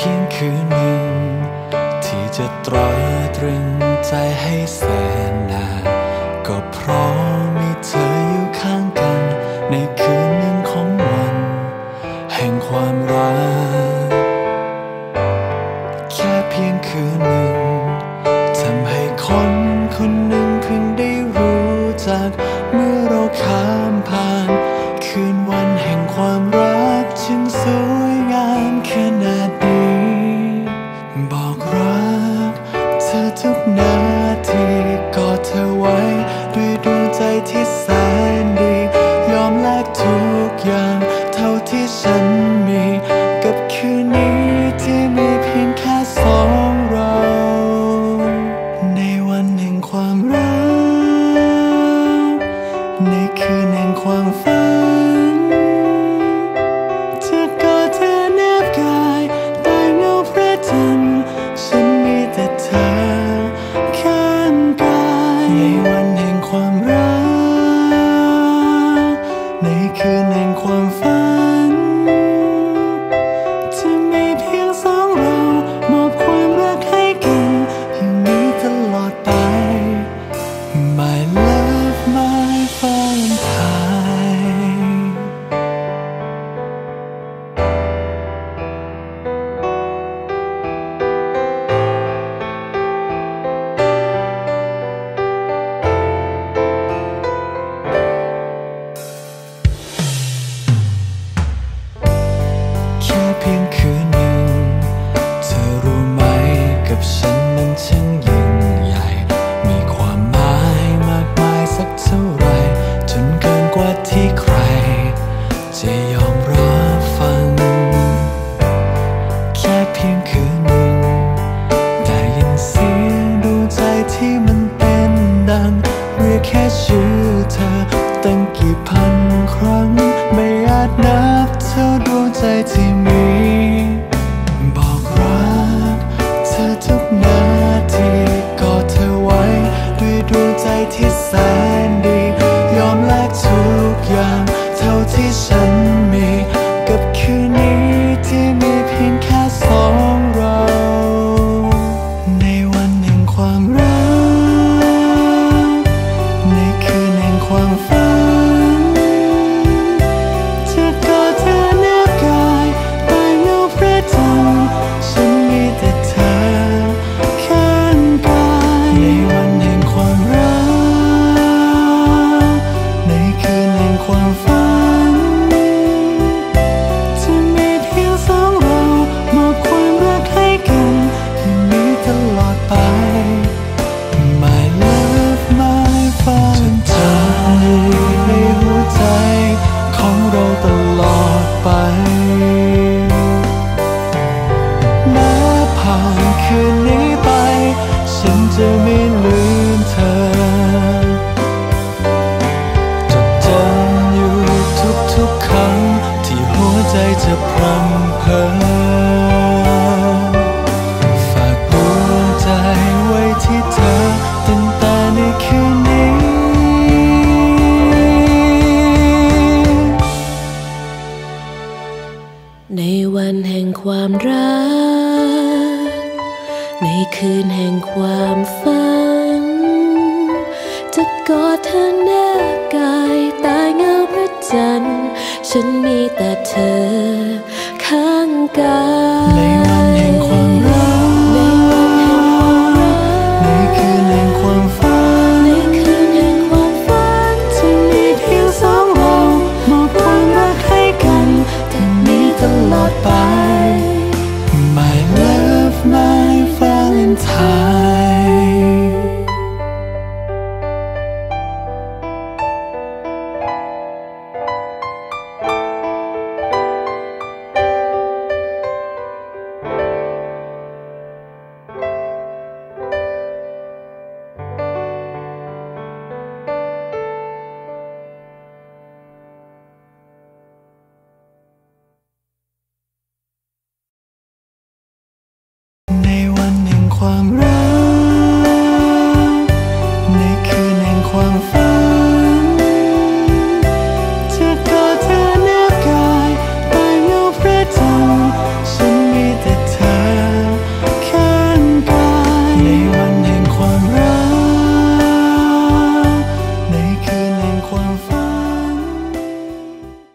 เพียงคืนหนึ่ง ที่จะตรอยตรึงใจให้แสนนานก็เพราะมีเธออยู่ข้าง ที่ฉันมีกับคืนนี้ที่มีเพียงแค่สองเรา ในวันแห่งความรัก ในคืนแห่งความฝัน มันเป็นดัง เรียกแค่ชื่อเธอ ตั้งกี่พันครั้ง ไม่อาจนับเท่าดวงใจที่มี บอกรัก เธอทุกนาทีกอดเธอไว้ ด้วยดวงใจที่แสนดี ยอมแลกทุกอย่าง เท่าที่ฉัน รำพันฝากดวใจไว้ที่เธอตั้งแต่ในคืนนี้ ในวันแห่งความรัก ในคืนแห่งความฝัน จะกอดเธอหน้กายตาเงาพระจันทร์ ฉันมีแต่เธอ sky.